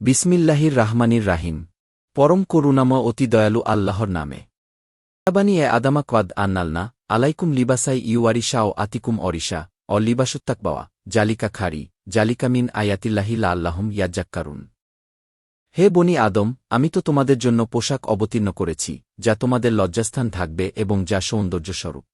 বিসমিল্লাহির রাহমানির রাহিম। পরম করুণাময় অতি দয়ালু আল্লাহর নামে। আবানি এ আদামা কোয়াদ আন্নালনা, আলাইকুম লিবাসাই ইউয়ারিশা ও আতিকুম অরিশা, অ লিবাসুত্তাকবাওয়া জালিকা খারি, জালিকা মিন আয়াতিল্লাহি লা আল্লাহম ইয়াজ্জাক্কারুন। হে বনি আদম, আমি তো তোমাদের জন্য পোশাক অবতীর্ণ করেছি, যা তোমাদের লজ্জাস্থান থাকবে এবং যা সৌন্দর্যস্বরূপ।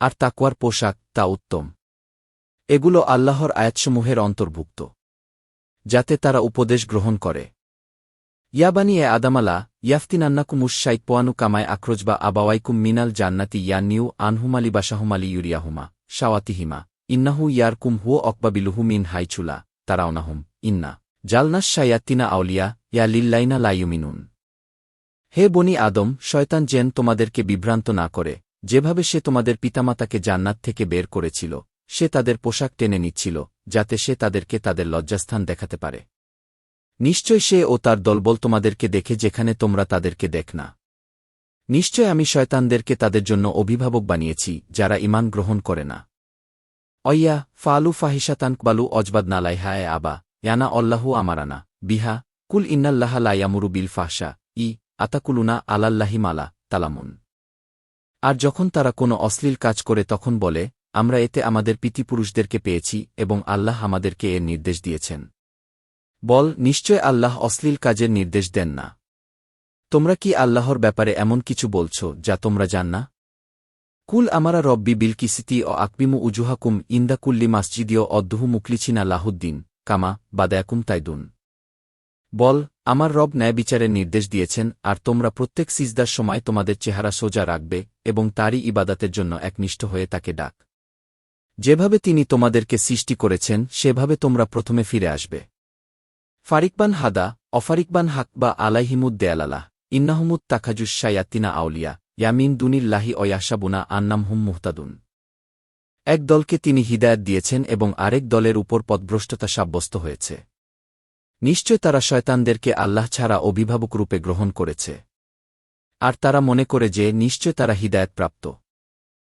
আর তাকুয়ার পোশাক তা উত্তম। এগুলো আল্লাহর আয়াতসমূহের অন্তর্ভুক্ত। যাতে তারা উপদেশ গ্রহণ করে। ইয়াবানি এ আদামালা ইয়াফতিনান্নাকুমুস পোয়ানু কামায় আক্রোজবা আবাওয়াইকুম মিনাল জান্নাতি ইয়া নিউ আনহুমালি বাসাহুমালি ইউরিয়াহুমা, শাওয়াতিহিমা, ইন্নাহু ইয়ারকুম হুও অকবাবিলুহু মিন হাইচুলা, তারাউনাহুম, ইন্না জালনাস শায়াত্তিনা আউলিয়া, ইয়া লিল্লাইনা লাইয়ুমিনুন হে বনি আদম, শয়তান জেন তোমাদেরকে বিভ্রান্ত না করে, যেভাবে সে তোমাদের পিতামাতাকে জান্নাত থেকে বের করেছিল, সে তাদের পোশাক টেনে নিচ্ছিল যাতে সে তাদেরকে তাদের লজ্জাস্থান দেখাতে পারে। নিশ্চয় সে ও তার দলবল তোমাদেরকে দেখে যেখানে তোমরা তাদেরকে দেখ না। নিশ্চয় আমি শয়তানদেরকে তাদের জন্য অভিভাবক বানিয়েছি, যারা ইমান গ্রহণ করে না। অইয়া, ফালু ফাহিসাতানকবালু অজবাদ নালাইহা এ আবা, ইয়ানা অল্লাহু আমারানা, বিহা, কুল ইন্নাল্লাহ লাইয়ামুরু বিল ফাহসা ই, আতাকুলুনা আলাল্লাহি মালা, তালামুন। আর যখন তারা কোনো অশ্লীল কাজ করে তখন বলে আমরা এতে আমাদের পিতিপুরুষদেরকে পেয়েছি এবং আল্লাহ আমাদেরকে এর নির্দেশ দিয়েছেন। বল, নিশ্চয় আল্লাহ অশ্লীল কাজের নির্দেশ দেন না। তোমরা কি আল্লাহর ব্যাপারে এমন কিছু বলছ যা তোমরা জান না? কুল আমারা রব্বি বিল কিসিতি ও আকবিমু উজুহাকুম ইন্দা কুল্লি মাসজিদীয় অদ্দুহু মুকলিছিনা লাহুদ্দিন, কামা বাদায়াকুম তাইদুন। বল, আমার রব ন্যায় বিচারের নির্দেশ দিয়েছেন, আর তোমরা প্রত্যেক সিজদার সময় তোমাদের চেহারা সোজা রাখবে এবং তারই ইবাদাতের জন্য একনিষ্ঠ হয়ে তাকে ডাক। যেভাবে তিনি তোমাদেরকে সৃষ্টি করেছেন, সেভাবে তোমরা প্রথমে ফিরে আসবে। ফারিকবান হাদা, অফারিকবান হাক বা আলাইহিমুদ দেয়ালালাহ, ইন্নাহমুদ তাকাজুস শায়াত্তিনা আউলিয়া, ইয়ামিন দুনিল্লাহি অয়াসাবুনা আন্নামহুম মুহতাদুন। এক দলকে তিনি হিদায়ত দিয়েছেন এবং আরেক দলের উপর পদভ্রষ্টতা সাব্যস্ত হয়েছে। নিশ্চয় তারা শয়তানদেরকে আল্লাহ ছাড়া অভিভাবক রূপে গ্রহণ করেছে। আর তারা মনে করে যে, নিশ্চয় তারা হিদায়ত প্রাপ্ত